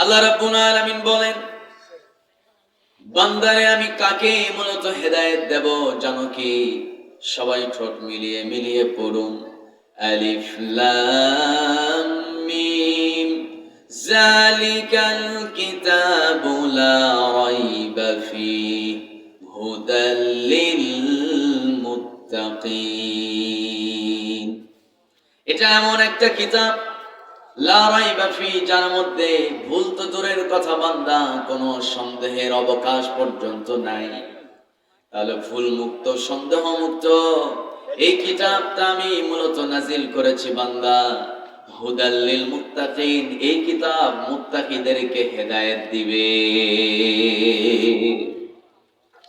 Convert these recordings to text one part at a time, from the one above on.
আল্লাহ রাব্বুল আলামিন বলেন, বান্দারে আমি কাকে মূলত হেদায়েত দেব জানো কি? সবাই ঠোঁট মিলিয়ে মিলিয়ে পড়ুন। আলিফ লাম মিম। জালিকাল কিতাবু লা রাইবা ফিহি হুদাল লিল মুত্তাকিন। এটা এমন একটা কিতাব লা রাইবা যার মধ্যে ভুল তো দূরের কথা বান্দা, কোনো সন্দেহের অবকাশ পর্যন্ত নাই। তাহলে ভুল মুক্ত সন্দেহ মুক্ত এই কিতাবটা আমি মূলত হেদায়েত দিবে।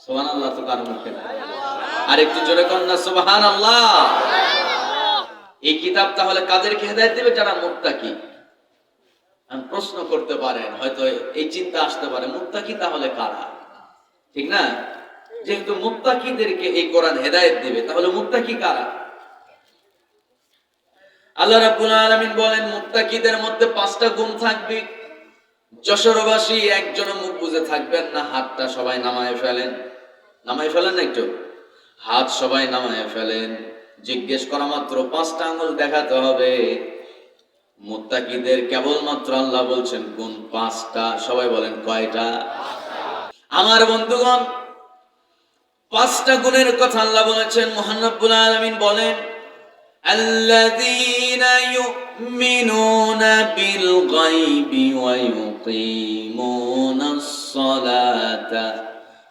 সুবহানাল্লাহ, তো কারও মুখে। আর একটু জোরে কন্যা সুবহানাল্লাহ। এই কিতাব তাহলে কাদেরকে হেদায়েত দেবে? যারা মুত্তাকি। প্রশ্ন করতে পারেন, হয়তো এই চিন্তা আসতে পারে, মুত্তাকি তাহলে কারা? ঠিক না? যেহেতু মুত্তাকিদেরকে এই কোরআন হেদায়েত দেবে, তাহলে মুত্তাকি কারা? আল্লাহ রাব্বুল আলামিন বলেন, মুত্তাকিদের মধ্যে পাঁচটা গুণ থাকবে। যশোরবাসী একজন মুখ বুঝে থাকবেন না, হাতটা সবাই নামায় ফেলেন। নামায় ফেলেন না একটু? হাত সবাই নামায় ফেলেন। জিজ্ঞেস করা মাত্র পাঁচটা আঙুল দেখাতে হবে। মোত্তাকিদের কেবলমাত্র আল্লাহ বলছেন, কোন পাঁচটা? সবাই বলেন, কয়টা? আমার বন্ধুগণ, পাঁচটা গুণের কথা আল্লাহ বলেছেন মোহান্নবুল আলমিন বলেন الذين يؤمنون بالغيب ويقيمون الصلاة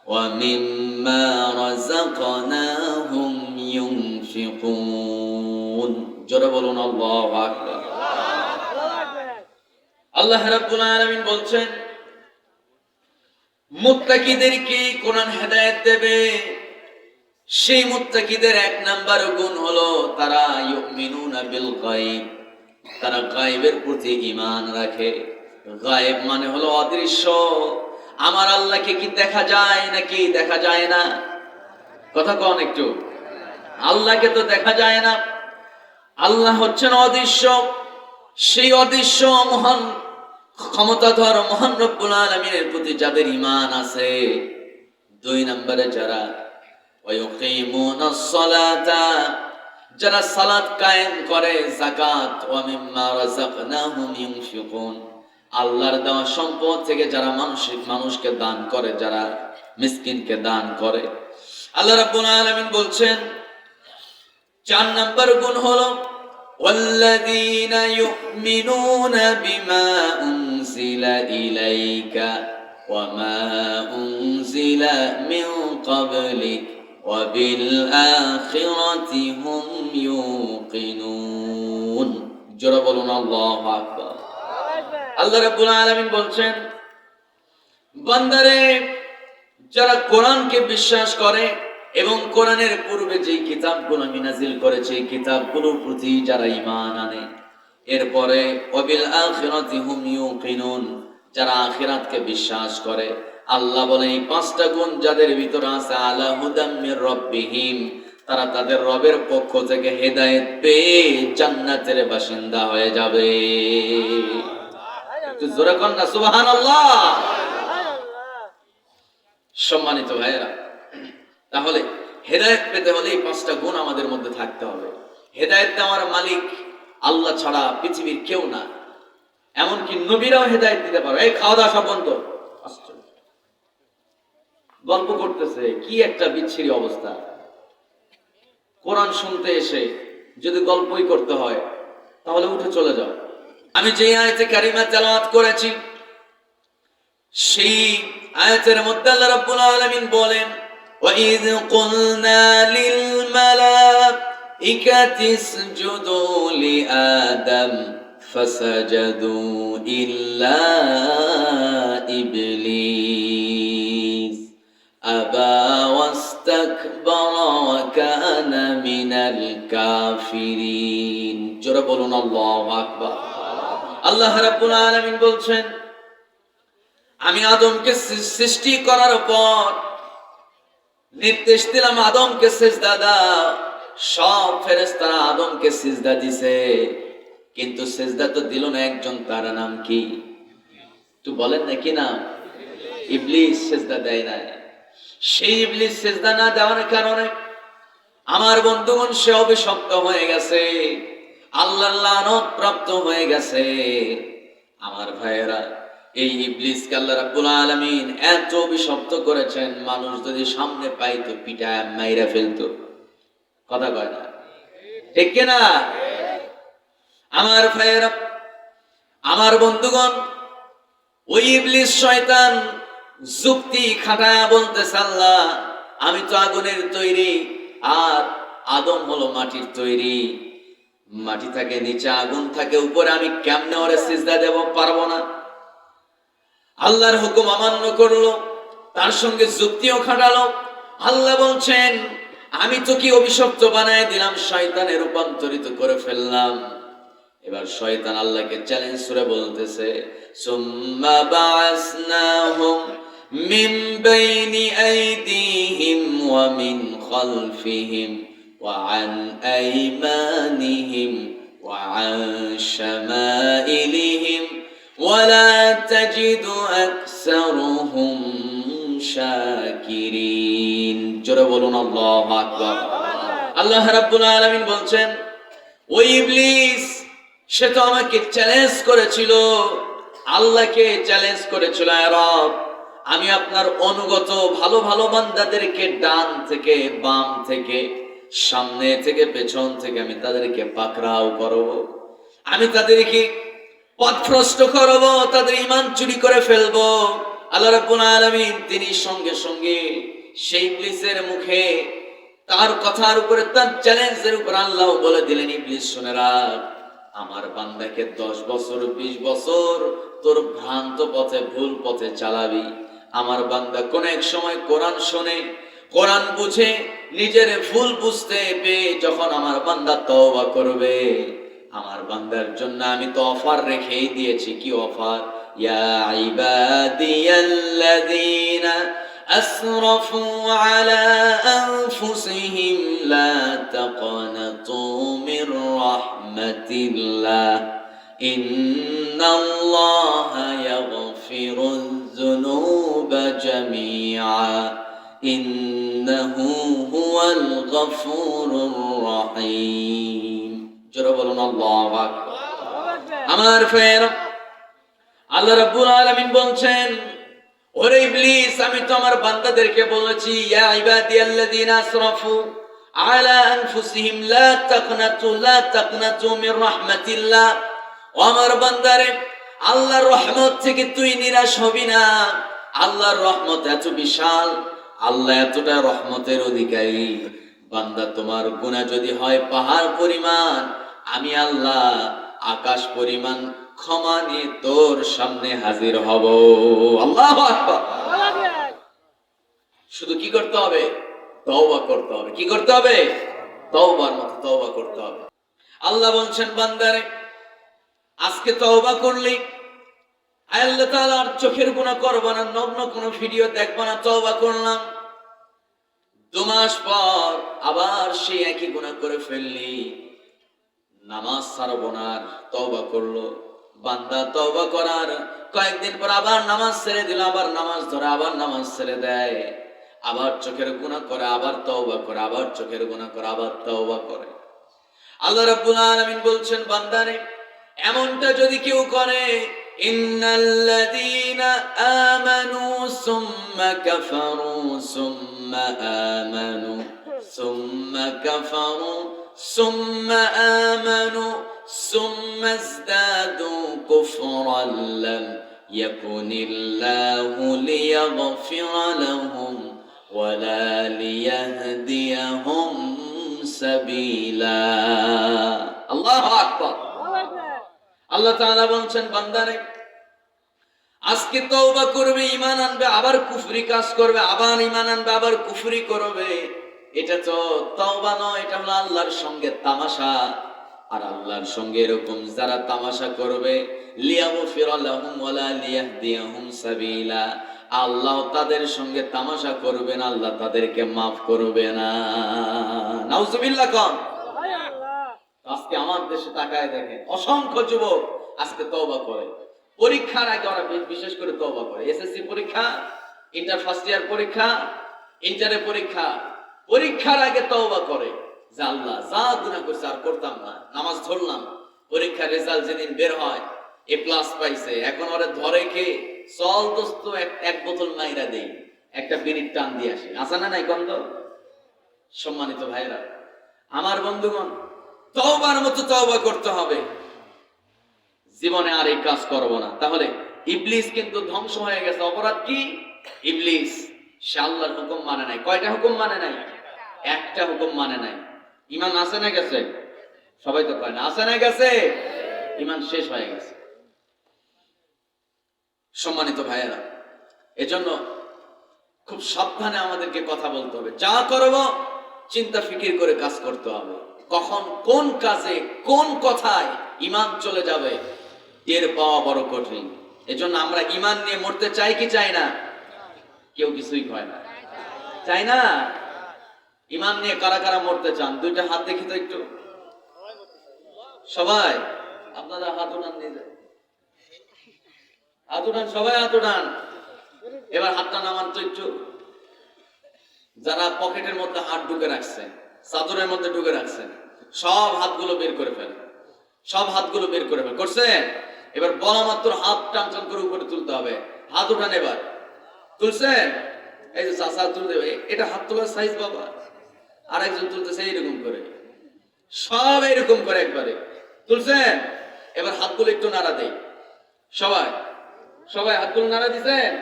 ومما رزقناهم ينفقون জোরে বলুন, আল্লাহ রাব্বুল আলামিন বলছেন মুত্তাকিদেরকে কোরআন হেদায়েত দেবে? সেই মুত্তাকিদের এক নাম্বার গুণ হলো, তারা ইউমিনুনা বিল গায়ব। তারা গায়েবের প্রতি ঈমান রাখে। গায়েব মানে হলো অদৃশ্য। আমার আল্লাহকে কি দেখা যায় নাকি দেখা যায় না? কথা কন একটু। আল্লাহকে তো দেখা যায় না। আল্লাহ হচ্ছেন অদৃশ্য। সেই অদৃশ্য মহান, ক্ষমতাধর, মহান রব্বুল আলমিনের প্রতি যাদের ইমান আছে, দুই নম্বরে যারা যারা সালাত কায়েম করে জাকাত আল্লাহর দেওয়া সম্পদ থেকে যারা মানুষের মানুষকে দান করে, যারা মিসকিনকে দান করে। আল্লাহ রাব্বুল আলামিন বলছেন চার নাম্বার গুণ হলো والذين يؤمنون بما أنزل إليك وما أنزل من قبلك وبالآخرة هم يوقنون جرى بلون الله أكبر আল্লাহ রাব্বুল আলামিন বলছেন বান্দারে যারা কোরআনকে বিশ্বাস করে এবং কোরআনের পূর্বে যে কিতাবগুলো আমি নাজিল করেছে, এই কিতাবগুলোর প্রতি যারা ঈমান আনে, এরপরে ওয়াবিল আখিরাতি হুম ইউকিনুন, যারা আখিরাতকে বিশ্বাস করে, আল্লাহ বলে, এই পাঁচটা গুণ যাদের ভিতরে আছে, আলা হুদাম মির রব্বিহিম তারা তাদের রবের পক্ষ থেকে হেদায়েত পেয়ে জান্নাতের বাসিন্দা হয়ে যাবে। জোরে কর না সম্মানিত ভাইয়েরা তাহলে হেদায়েত পেতে হলে এই পাঁচটা গুণ আমাদের মধ্যে থাকতে হবে। হেদায়েত দেওয়ার মালিক আল্লাহ ছাড়া পৃথিবীর কেউ না। এমনকি নবীরাও হেদায়েত দিতে পারে। এই খাওয়া দাওয়া সব বন্ধ। গল্প করতেছে, কি একটা বিচ্ছিরি অবস্থা। কোরআন শুনতে এসে যদি গল্পই করতে হয়, তাহলে উঠে চলে যাও। আমি যে আয়তে কারিমা তেলাওয়াত করেছি, সেই আয়াতের মধ্যে আল্লাহ রাব্বুল আলামিন বলেন وَإِذْ قُلْنَا لِلْمَلَائِكَةِ اسْجُدُوا لِآدَمَ فَسَجَدُوا إِلَّا إِبْلِيسَ أَبَى وَاسْتَكْبَرَ وَكَانَ مِنَ الْكَافِرِينَ জোরে বলুন আল্লাহু আকবার আল্লাহ রাব্বুল আলামিন বলছেন আমি আদমকে সৃ- সৃষ্টি করার পর নির্দেশ দিলাম আদমকে সিজদা দাও। সব ফেরেশতারা আদমকে সিজদা দিছে। কিন্তু সিজদা তো দিল না একজন, তার নাম কি? একটু বলেন না কি না ইবলিস সেজদা দেয় না সেই ইবলিস সেজদা না দেওয়ার কারণে আমার বন্ধুগণ সে অভিশপ্ত হয়ে গেছে। আল্লাহ প্রাপ্ত হয়ে গেছে। আমার ভাইয়েরা এই ইবলিসকে আল্লাহ রাব্বুল আলামিন এত অভিশপ্ত করেছেন, মানুষ যদি সামনে পাইতো, পিটায়, মাইরা ফেলতো। কথা কয় না? ঠিক কিনা? আমার ভাইয়েরা, আমার বন্ধুগণ, ওই ইবলিস শয়তান যুক্তি খাটায়া বলতে আল্লাহ, আমি তো আগুনের তৈরি, আর আদম হলো মাটির তৈরি। মাটি থাকে নিচে, আগুন থাকে উপরে, আমি কেমনে ওরে সিজদা দেব পারব না? আল্লাহর হুকুম অমান্য করল, তার সঙ্গে যুক্তিও খাটালো। আল্লাহ বলছেন, আমি তো কি অভিশপ্ত বানায় দিলাম, শয়তানে রূপান্তরিত করে ফেললাম। এবার শয়তান আল্লাহকে চ্যালেঞ্জ করে বলতেছে, সুম্মা বাসনাহুম মিন বাইনি আইদিহিম ওয়া মিন খালফিহিম ওয়া আন আইমানিহিম ওয়া আন শামাইলিহিম। ولا تجد أكثرهم শাকিরিন জোরে বলুন আল্লাহু আকবার আল্লাহ রাব্বুল আলামিন বলছেন ওই ইবলিস সে তো আমাকে চ্যালেঞ্জ করেছিল আল্লাহকে চ্যালেঞ্জ করেছিল "এ রব আমি আপনার অনুগত ভালো ভালো বান্দাদেরকে ডান থেকে বাম থেকে সামনে থেকে পেছন থেকে আমি তাদেরকে পাকড়াও করব আমি তাদেরকে পথভ্রষ্ট করব, তাদের ইমান চুরি করে ফেলব। আল্লাহ রাব্বুল আলামিন তিনি সঙ্গে সঙ্গে সেই ইবলিসের মুখে তার কথার উপরে, তার চ্যালেঞ্জের উপর আল্লাহ বলে দিলেন, ইবলিস, শুনে রাখ আমার বান্দাকে দশ বছর, বিশ বছর তোর ভ্রান্ত পথে, ভুল পথে চালাবি। আমার বান্দা কোন এক সময় কোরআন শোনে, কোরআন বুঝে, নিজের ভুল বুঝতে পেয়ে যখন আমার বান্দা তওবা করবে আমার বান্দার জন্য আমি তো অফার রেখেই দিয়েছি কি অফার ইয়া ইবাদিয়াল্লাযিনা আসরাফু আলা আনফুসিহিম লা তাকানাতু মির রাহমাতিল্লাহ ইন্নাল্লাহা ইয়াগফিরু যুনুবা জামিআ ইন্নাহু হুয়াল গফুরুর রাহীম জোরে বলুন আমার ফের আল্লাহ রাব্বুল আলামিন বলছেন, ওরে ইবলিস, আমি তো আমার বান্দাদেরকে বলেছি, ইয়া ইবাদি আল্লাযিনা আসরাফু আলা আনফুসিহিম, লা তাকনাতু লা তাকনাতু মির রাহমাতিল্লাহ। ও আমার বান্দারে, আল্লাহর রহমত থেকে তুই নিরাশ হবি না। আল্লাহর রহমত এত বিশাল, আল্লাহ এতটা রহমতের অধিকারী। বান্দা, তোমার গুণা যদি হয় পাহাড় পরিমাণ আমি আল্লাহ আকাশ পরিমাণ ক্ষমা নিয়ে তোর সামনে হাজির হব। আল্লাহ শুধু কি করতে হবে? তওবা করতে হবে। কি করতে হবে? তওবার মতো তওবা করতে হবে। আল্লাহ বলছেন, বান্দারে, আজকে তওবা করলি আল্লাহ তাআলা আর চোখের গুনাহ করব না নগ্ন কোনো ভিডিও দেখব না, তওবা করলাম। দু মাস পর আবার সেই একই গুনাহ করে ফেললি। নামাজ ছাড়বো না, তওবা করল। বান্দা তওবা করার কয়েকদিন পর আবার নামাজ ছেড়ে দিল, আবার নামাজ ধরে আবার নামাজ ছেড়ে দেয়। আবার চোখের গুনাহ করে, আবার তওবা করে, আবার চোখের গুনাহ করে, আবার তওবা করে। আল্লাহ রাব্বুল আলামিন বলছেন, বান্দারে, এমনটা যদি কেউ করে, ইন্নাল্লাযীনা আমানু সুম্মা কাফারু, সুম্মা আমানু, সুম্মা কাফারু সুম্মা আমানু ثم ازدادوا كفرا لم يكن الله ليغفر لهم ولا ليهديهم سبيلا الله أكبر আল্লাহ তাআলা বলছেন বান্দারে আজকে তওবা করবে ঈমান আনবে আবার কুফরি কাজ করবে আবার ঈমান আনবে আবার কুফরি করবে এটা তো তওবা নয়, এটা হলো আল্লাহর সঙ্গে তামাশা। আর আল্লাহর সঙ্গে এরকম যারা তামাশা করবে আল্লাহ তাদের সঙ্গে তামাশা করবেন আল্লাহ তাদেরকে মাফ করবে না। নাউজুবিল্লাহ কোন। আজকে আমার দেশে তাকায় দেখেন, অসংখ্য যুবক আজকে তওবা করে। পরীক্ষার আগে ওরা বিশেষ করে তওবা করে। এসএসসি পরীক্ষা, ইন্টার ফার্স্ট ইয়ার পরীক্ষা ইন্টারে পরীক্ষা পরীক্ষার আগে তওবা করে। যে আল্লাহ যা গুনাহ করছে আর করতাম না, নামাজ ধরলাম, পরীক্ষার রেজাল্ট যেদিন বের হয় এ প্লাস পাইছে। এখন ওরা ধরে কে? চল দোস্ত, এক- বোতল মাইরা দেই, একটা বিড়ির টান দিয়ে আসি। আসা না নাই গন্ধ সম্মানিত ভাইরা আমার বন্ধুগণ, তওবার মতো তওবা করতে হবে। জীবনে আর এই কাজ করব না। তাহলে ইবলিস কিন্তু ধ্বংস হয়ে গেছে। অপরাধ কি? ইবলিস, সে আল্লাহর হুকুম মানে নাই। কয়টা হুকুম মানে নাই? একটা হুকুম মানে নাই। ইমান আছে না গেছে? সবাই তো কয় না, আছে না গেছে? ইমান শেষ হয়ে গেছে। সম্মানিত ভাইয়েরা, এজন্য খুব সাবধানে আমাদেরকে কথা বলতে হবে। যা করব, চিন্তা ফিকির করে কাজ করতে হবে। কখন কোন কাজে, কোন কথায় ইমান চলে যাবে টের পাওয়া বড় কঠিন। এজন্য আমরা ইমান নিয়ে মরতে চাই কি চাই না? কেউ কিছুই কয় না। চাই না? ইমান নিয়ে কারা কারা মরতে চান? দুইটা হাত দেখি তো একটু। সবাই, আপনারা হাত উঠান নিয়ে হাত উঠান, সবাই হাত উঠান। এবার হাতটা নামান তো একটু। যারা পকেটের মধ্যে হাত ঢুকে রাখছেন চাদরের মধ্যে ঢুকে রাখছেন সব হাতগুলো বের করে ফেল। সব হাতগুলো বের করে ফেল। করছে এবার বলা মাত্র হাত টানটান করে উপরে তুলতে হবে। হাত উঠান এবার। তুলছেন? এই যে চাষা তুলতে এটা হাত তোলার সাইজ বাবা। আর একজন তুলতেছে এইরকম করে। সব এরকম করে একবারে। তুলছেন? এবার হাতগুলো একটু নাড়া দেই। সবাই সবাই হাতগুলো নাড়া দিছেন?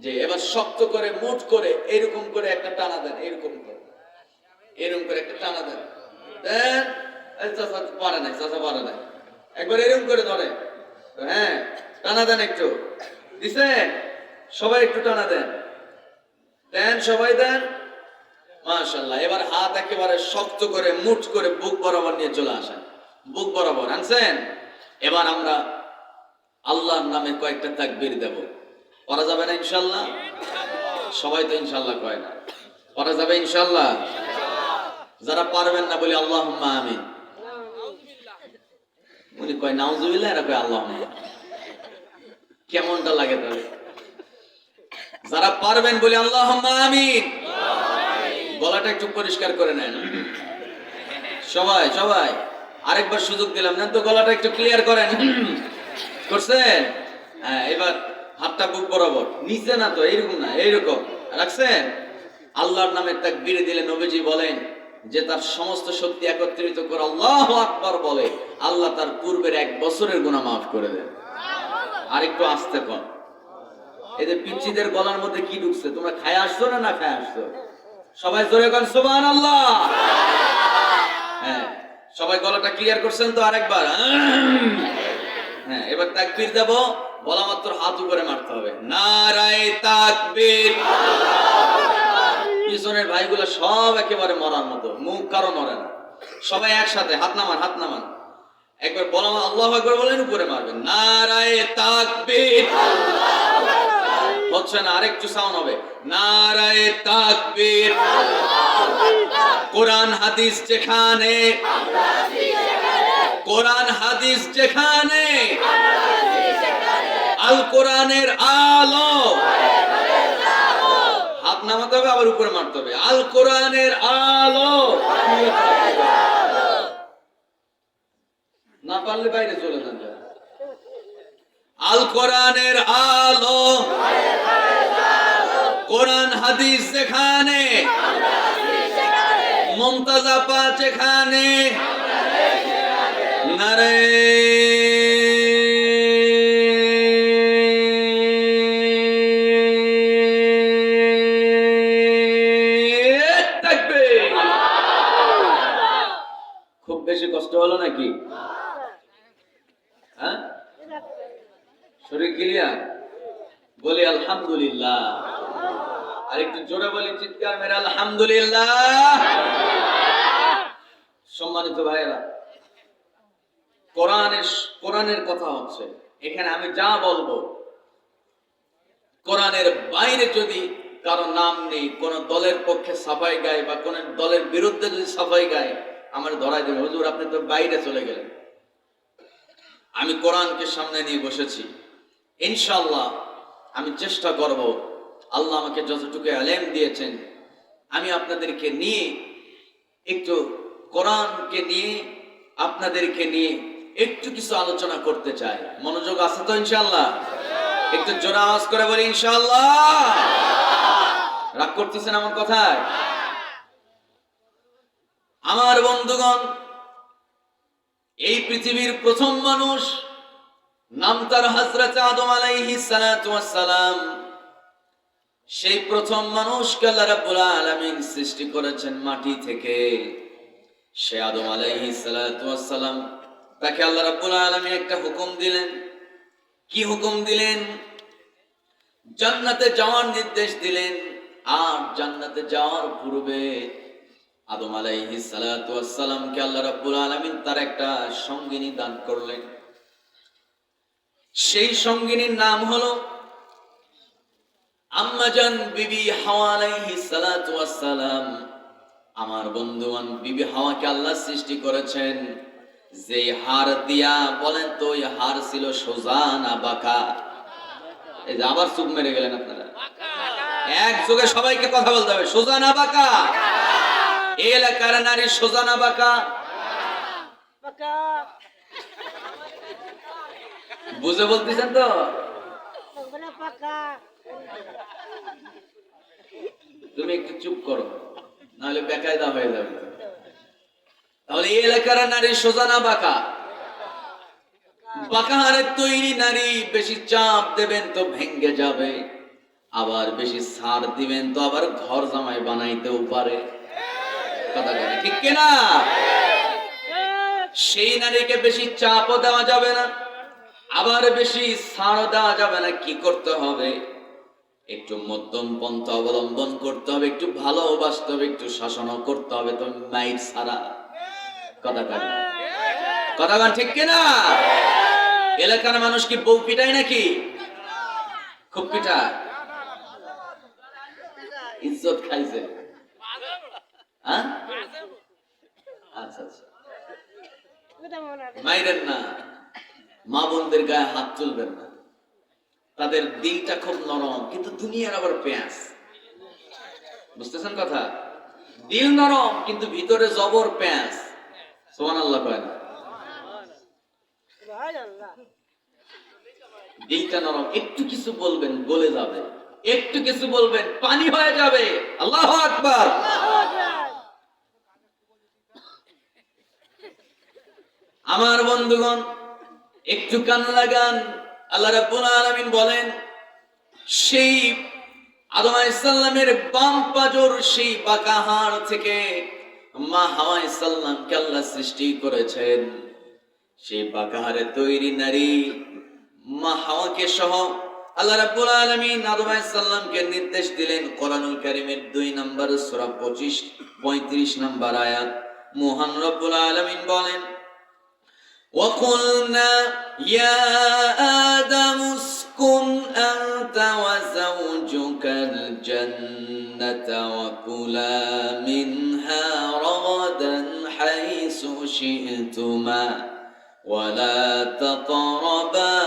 যে এবার শক্ত করে, মুঠ করে, এরকম করে একটা টানা দেন, এরকম করে। এরকম করে একটা টানা দেন। পারে নাই, চাচা পারে নাই। একবার এরকম করে ধরে। হ্যাঁ টানা দেন একটু। দিছেন? সবাই একটু টানা দেন। দেন, সবাই দেন। মাশাল্লাহ এবার হাত একেবারে শক্ত করে, মুঠ করে বুক বরাবর নিয়ে চলে আসেন। বুক বরাবর, আনছেন? এবার আমরা আল্লাহর নামে কয়েকটা তাকবীর দেব। যাবে না ইনশাল্লাহ সবাই তো ইনশাল্লাহ কয় না। যাবে ইনশাল্লাহ যারা পারবেন না বলে আল্লাহ আমিন। উনি কয়, নাউজুবিল্লাহ এরা কয় আল্লাহ কেমনটা লাগে তাহলে? যারা পারবেন বলে আল্লাহ আমিন। গলাটা একটু পরিষ্কার করে নেন। সবাই সবাই, আরেকবার সুযোগ দিলাম। জান তো গলাটা একটু ক্লিয়ার করেন। করছেন? হ্যাঁ এবার হাতটা বুক বরাবর। নিচে না তো, এইরকম না, এইরকম। রাখছেন? আল্লাহর নামে তাক বিড়ে দিলে নবীজি বলেন, যে তার সমস্ত শক্তি একত্রিত করে আল্লাহ আকবার বলে, আল্লাহ তার পূর্বের এক বছরের গুনাহ মাফ করে দেন। আরেকটু আসতে কর এদের পিচ্ছিদের গলার মধ্যে কি ঢুকছে? তোমরা খায় আসছো না না খায় আসছো? সবাই জোরে কর সুবহান আল্লাহ হ্যাঁ সবাই গলাটা ক্লিয়ার করছেন তো আরেকবার? হ্যাঁ এবার তাকবীর দেব, বলা মাত্র হাত উপরে মারতে হবে। নারায়ে তাকবীর। পিছনের ভাইগুলো সব একেবারে মরার মতো, মুখ কারও মরে না। সবাই একসাথে, হাত নামান হাত নামান। একবার বলা আল্লাহ একবার বলেন, উপরে মারবেন। নারায়ে তাকবীর। হচ্ছে না আরেকটু সাউন্ড হবে। নারায়ে তাকবীর। কোরআন, হাদিস যেখানে। কোরআন, হাদিস যেখানে। আল কোরআনের আলো। হাত নামাতে হবে, আবার উপরে মারতে হবে। আল কোরআনের আলো। না পারলে বাইরে চলে যান যান। আল কোরআনের আলো। কোরআন হাদিস যেখানে মমতাজাপা যেখানে নারে বলি আলহামদুলিল্লাহ। আর একটু জোরে বলি চিৎকার মেরে আলহামদুলিল্লাহ। সম্মানিত ভাইয়েরা কোরআনের কোরআনের কথা হচ্ছে, এখানে আমি যা বলব, কোরআনের বাইরে যদি কারও নাম নেই, কোন দলের পক্ষে সাফাই গায় বা কোন দলের বিরুদ্ধে যদি সাফাই গায়, আমার ধরাই দেবে। হুজুর, আপনি তো বাইরে চলে গেলেন। আমি কোরআনকে সামনে নিয়ে বসেছি। ইনশাল্লাহ আমি চেষ্টা করব। আল্লাহ আমাকে যতটুকু আলেম দিয়েছেন, আমি আপনাদেরকে নিয়ে, একটু কোরআনকে নিয়ে, আপনাদেরকে নিয়ে একটু কিছু আলোচনা করতে চাই। মনোযোগ আছে তো ইনশাল্লাহ একটু জোরে আওয়াজ করে বলি ইনশাল্লাহ রাগ করতেছেন আমার কথায়? আমার বন্ধুগণ, এই পৃথিবীর প্রথম মানুষ নাম তার হজরত আদম আলাইহি সালাতু সালাম সেই প্রথম মানুষকে আল্লাহ রাব্বুল আলামিন সৃষ্টি করেছেন মাটি থেকে। সে আদম আলাইহি সালাতু সালাম তাকে আল্লাহ রাব্বুল আলামিন একটা হুকুম দিলেন। কি হুকুম দিলেন? জান্নাতে যাওয়ার নির্দেশ দিলেন। আর জান্নাতে যাওয়ার পূর্বে আদম আলাইহি সালামকে আল্লাহ রাব্বুল আলামিন তার একটা সঙ্গিনী দান করলেন। সেই সঙ্গিনীর নাম হলো আম্মাজান বিবি হাওয়া আলাইহি সালাম আমার বন্ধুবান বিবি হাওয়াকে আল্লাহ সৃষ্টি করেছেন। যে হার দিয়া বলেন তো ওই হার ছিল সোজা না বাঁকা? এই যে আবার চুপ মেরে গেলেন আপনারা। এক যোগে সবাইকে কথা বলতে হবে, সোজা না বাঁকা? এলাকার নারী সোজা না বাঁকা। বুঝে বলতেছেন তো? তুমি একটু চুপ করো নাহলে বেকায়দা হয়ে যাবে। তাহলে এই এলাকার নারী সোজা না বাঁকা বাঁকা হারের তৈরি নারী বেশি চাপ দেবেন তো ভেঙ্গে যাবে আবার বেশি সার দিবেন তো আবার ঘর জামাই বানাইতেও পারে। কথা বলে ঠিক কিনা? সেই নারীকে বেশি চাপও দেওয়া যাবে না। আবার বেশি ছাড়ও দেওয়া যাবে না, কি করতে হবে? একটু মধ্যম পন্থা অবলম্বন করতে হবে, একটু ভালোবাসতে হবে, একটু শাসনও করতে হবে তো মাইর ছাড়া। কথা কয় না। কথা কন ঠিক কিনা? এলাকার মানুষ কি বউ পিটায় নাকি? খুব পিটায়। ইজ্জত খাইছে। আচ্ছা আচ্ছা। মাইরেন না। মা বোনদের গায়ে হাত তুলবেন না। তাদের দিলটা খুব নরম, কিন্তু দুনিয়ার আবার পেঁয়াজ। বুঝতেছেন কথা? দিল নরম, কিন্তু ভিতরে জবর পেঁয়াজ। সোমান আল্লাহ কয় না? দিলটা নরম, একটু কিছু বলবেন, গলে যাবে। একটু কিছু বলবেন, পানি হয়ে যাবে। আল্লাহ আকবার। আমার বন্ধুগণ একটু কান লাগান। আল্লাহ রাব্বুল আলামিন বলেন, সেই আদম আলাইহিসসালামের বাম পাজর সেই বাঁকা হাড় থেকে মা হাওয়া আলাইহিসসালামকে আল্লাহ সৃষ্টি করেছেন। সেই বাঁকা হাড়ে তৈরি নারী মা হাওয়াকে সহ আল্লাহ রাব্বুল আলামিন আদম আলাইহিসসালামকে নির্দেশ দিলেন, কোরআনুল কারীমের 2 নম্বর সূরা 25 35 নম্বর আয়াত। মহান রব্বুল আলামিন বলেন وقلنا يا آدم اسكن أنت وزوجك الجنة وكلا منها رغدا حيث شئتما ولا تقربا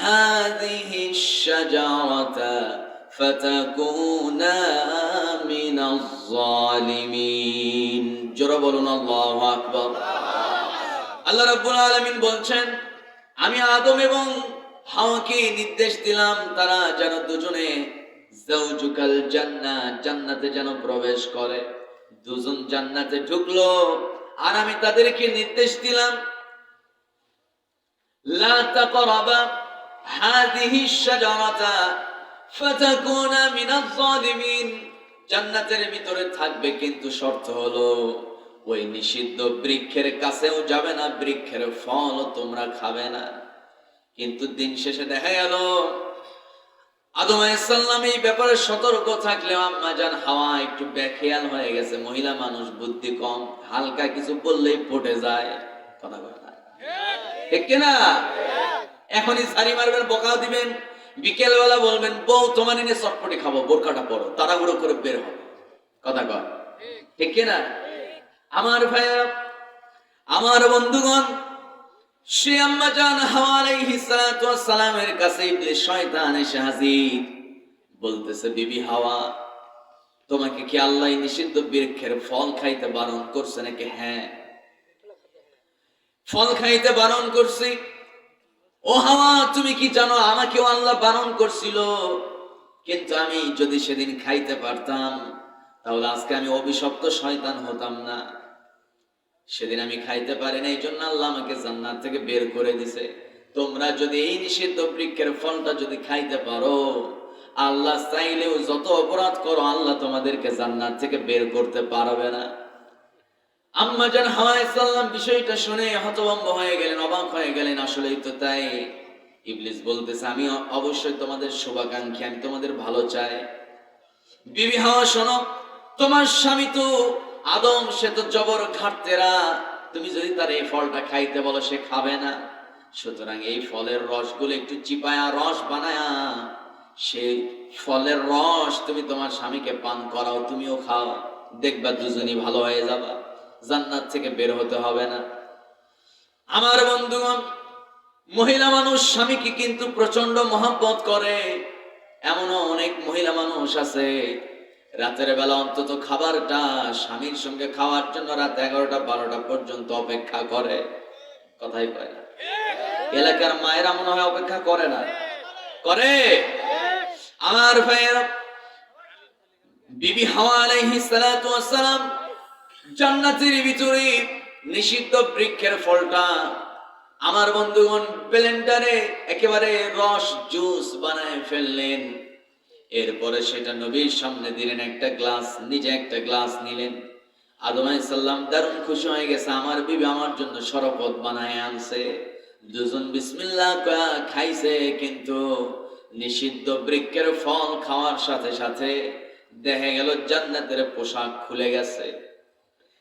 هذه الشجرة فتكونا من الظالمين. جربنا الله أكبر. আল্লাহ রাব্বুল আলামিন বলছেন, আমি আদম এবং হাওয়াকে নির্দেশ দিলাম, তারা যেন দুজনে জাওজুকাল জান্নাত জান্নাতে যেন প্রবেশ করে। দুজন জান্নাতে ঢুকলো, আর আমি তাদেরকে নির্দেশ দিলাম, লা তাকরাবা হাদিহি শাজারাতা ফাতাকুনা মিনাজ জালিমিন জান্নাতের ভিতরে থাকবে কিন্তু শর্ত হলো ওই নিষিদ্ধ বৃক্ষের কাছেও যাবে না, বৃক্ষের ফল তোমরা খাবে না। কিন্তু দিন শেষে দেখা গেল, আদম এই ব্যাপারে সতর্ক থাকলেও আম্মা জান হাওয়া একটু বেখেয়াল হয়ে গেছে। মহিলা মানুষ বুদ্ধি কম, হালকা কিছু বললেই পটে যায়। কথা না। ঠিক কিনা? এখনই সারি মারবেন, বকাও দিবেন বিকেল বেলা বলবেন, বউ, তোমার এনে চটপটি খাব বোরকাটা পরো, তাড়াহুড়ো করে বের হবে কথা কয়। ঠিক কিনা? আমার ভাইয়া আমার বন্ধুগণ সে আম্মা জান হাওয়া সালামের কাছে শয়তান এসে হাজির। বলতেছে, বিবি হাওয়া, তোমাকে কি আল্লাহ নিষিদ্ধ বৃক্ষের ফল খাইতে বারণ করছে নাকি? হ্যাঁ। ফল খাইতে বারণ করছি। ও হাওয়া, তুমি কি জানো আমাকেও আল্লাহ বারণ করছিল? কিন্তু আমি যদি সেদিন খাইতে পারতাম তাহলে আজকে আমি অভিশপ্ত শয়তান হতাম না। সেদিন আমি খাইতে পারি না এই জন্য আল্লাহ আমাকে জান্নাত থেকে বের করে দিছে। তোমরা যদি এই নিষিদ্ধ বৃক্ষের ফলটা যদি খাইতে পারো, আল্লাহ চাইলেও যত অপরাধ করো, আল্লাহ তোমাদেরকে জান্নাত থেকে বের করতে পারবে না। আম্মা জান হাওয়াই সাল্লাম বিষয়টা শুনে হতভম্ব হয়ে গেলেন, অবাক হয়ে গেলেন। আসলেই তো তাই। ইবলিস বলতেছে, আমি অবশ্যই তোমাদের শুভাকাঙ্ক্ষী, আমি তোমাদের ভালো চাই। বিবি হাওয়া, শোনো তোমার স্বামী তো আদম, সে তো জবর ঘাটতেরা তুমি যদি তার এই ফলটা খাইতে বলো, সে খাবে না। সুতরাং এই ফলের রসগুলো একটু চিপায়া, রস বানায়া সেই ফলের রস তুমি তোমার স্বামীকে পান করাও, তুমিও খাও। দেখবা দুজনই ভালো হয়ে যাবা। জান্নাত থেকে বের হতে হবে না। আমার বন্ধুগণ, মহিলা মানুষ স্বামীকে কিন্তু প্রচণ্ড মহাব্বত করে। এমনও অনেক মহিলা মানুষ আছে রাতের বেলা অন্তত খাবারটা স্বামীর সঙ্গে খাওয়ার জন্য রাত এগারোটা, বারোটা পর্যন্ত অপেক্ষা করে। কথাই কয় না। এলাকার মায়েরা মনে হয় অপেক্ষা করে না। করে? আমার ভাইয়েরা বিবি হাওয়া জান্নাতের ভিতরে নিষিদ্ধ বৃক্ষের ফলটা আমার বন্ধুগণ ব্লেন্ডারে একেবারে রস জুস বানায় ফেললেন। এরপরে সেটা নবীর সামনে দিলেন, একটা গ্লাস, নিজে একটা গ্লাস নিলেন। আদম সাল্লাম দারুণ খুশি হয়ে গেছে, আমার বিবি আমার জন্য শরবত বানায় আনছে। দুজন বিসমিল্লাহ কয়া খাইছে, কিন্তু নিষিদ্ধ বৃক্ষের ফল খাওয়ার সাথে সাথে দেখা গেল জান্নাতের পোশাক খুলে গেছে।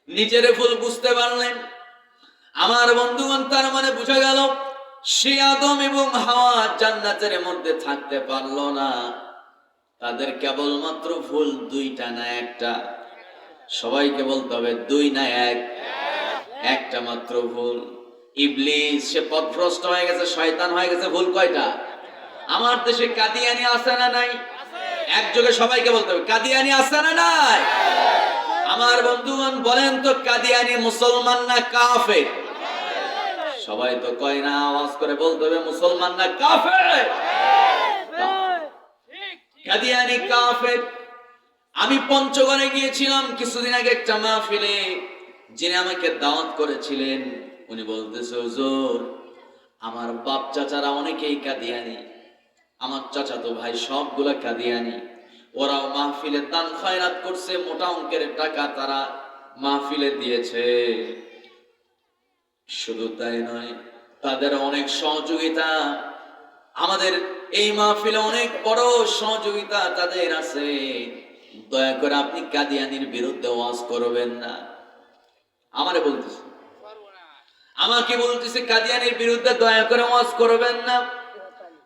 নিজের ফুল বুঝতে পারলেন। আমার বন্ধুগণ, তার মানে বুঝা গেল, সে আদম এবং হাওয়া জান্নাতের মধ্যে থাকতে পারল না। তাদের কেবলমাত্র ভুল দুইটা না একটা। সবাইকে বলতে হবে, দুই না এক। একটা মাত্র ভুল। ইবলিস, সে পথভ্রষ্ট হয়ে গেছে, শয়তান হয়ে গেছে, ভুল কয়টা? আমার দেশে কাদিয়ানি আছে না নাই? একযোগে সবাইকে বলতে হবে, কাদিয়ানি আছে না নাই? আমার বন্ধুগণ, বলেন তো, কাদিয়ানি মুসলমান না কাফের? সবাই তো কয় না, আওয়াজ করে বলতে হবে, মুসলমান না কাফের? কাদিয়ানি কাফের। আমি পঞ্চগড়ে গিয়েছিলাম কিছুদিন আগে একটা মাহফিলে। যিনি আমাকে দাওয়াত করেছিলেন, উনি বলতেছে, হুজুর, আমার বাপ চাচারা অনেকেই কাদিয়ানি। আমার চাচাতো ভাই সবগুলা কাদিয়ানি। ওরাও মাহফিলে দান খয়রাত করছে, মোটা অঙ্কের টাকা তারা মাহফিলে দিয়েছে। শুধু তাই নয়, তাদের অনেক সহযোগিতা, আমাদের এই মাহফিলে অনেক বড় সহযোগিতা তাদের আছে। দয়া করে আপনি কাদিয়ানির বিরুদ্ধে ওয়াজ করবেন না। আমারে বলতেছে। আমাকে বলতেছে, কাদিয়ানির বিরুদ্ধে দয়া করে ওয়াজ করবেন না।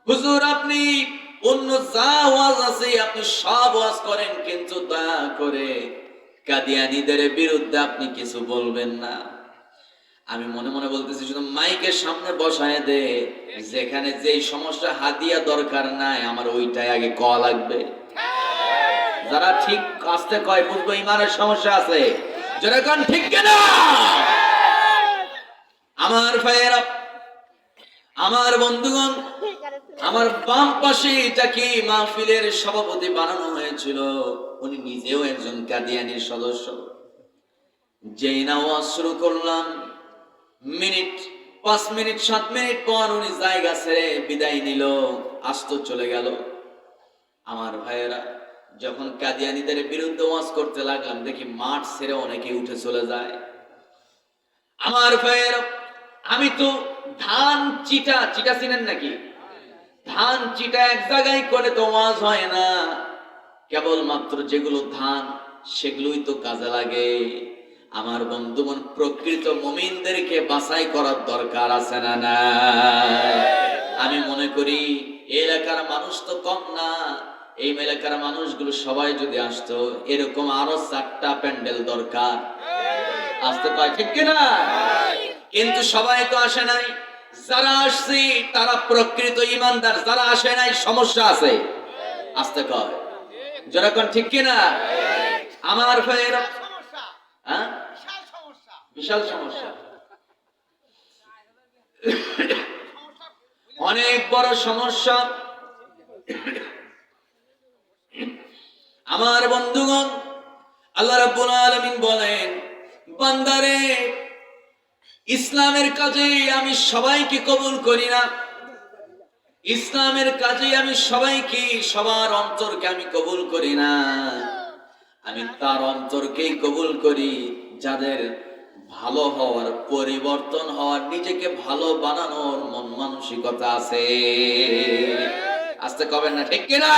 হুজুর, আপনি অন্য যা ওয়াজ আছে, আপনি সব ওয়াজ করেন, কিন্তু দয়া করে কাদিয়ানিদের বিরুদ্ধে আপনি কিছু বলবেন না। আমি মনে মনে বলতেছি, শুধু মাইকের সামনে বসায় দে, যেখানে যেই সমস্যা হাদিয়া দরকার নাই, আমার ওইটাই আগে ক লাগবে। যারা ঠিক আসতে কয়, বুঝব ইমানের সমস্যা আছে। যারা কান, ঠিক কিনা? আমার ভাইয়েরা, আমার বন্ধুগণ, আমার বাম পাশে যাকে মাহফিলের সভাপতি বানানো হয়েছিল? উনি নিজেও একজন কাদিয়ানির সদস্য। যেই না শুরু করলাম মিনিট, পাঁচ মিনিট, সাত মিনিট পর উনি জায়গা ছেড়ে বিদায় নিল, আস্ত চলে গেল। আমার ভাইয়েরা, যখন কাদিয়ানিদের বিরুদ্ধে ওয়াজ করতে লাগলাম, দেখি মাঠ ছেড়ে অনেকে উঠে চলে যায়। আমার ভাইয়েরা, আমি তো ধান চিটা চিটা চিনেন নাকি? ধান চিটা এক জায়গায় করে তো ওয়াজ হয় না। কেবলমাত্র যেগুলো ধান, সেগুলোই তো কাজে লাগে। আমার বন্ধুগণ প্রকৃত মমিনদেরকে বাছাই করার দরকার আছে না না আমি মনে করি এলাকার মানুষ তো কম না। এই এলাকার মানুষগুলো সবাই যদি আসতো, এরকম আরও চারটা প্যান্ডেল দরকার। আসতে পারে, ঠিক কিনা কিন্তু সবাই তো আসে নাই। যারা আসছি, তারা প্রকৃত ইমানদার। যারা আসে নাই, সমস্যা আছে। আসতে কয়। যেরকম ঠিক কিনা আমার ভাইয়েরা সমস্যা হ্যাঁ বিশাল সমস্যা বিশাল সমস্যা। অনেক বড় সমস্যা। আমার বন্ধুগণ, আল্লাহ রাব্বুল আলামিন বলেন, বান্দারে, ইসলামের কাজে আমি সবাইকে কবুল করি না। ইসলামের কাজে আমি সবাইকে, সবার অন্তরকে আমি কবুল করি না। আমি তার অন্তরকেই কবুল করি, যাদের ভালো হওয়ার, পরিবর্তন হওয়ার, নিজেকে ভালো বানানোর মন মানসিকতা আছে। আসতে কবেন না, ঠিক কিনা?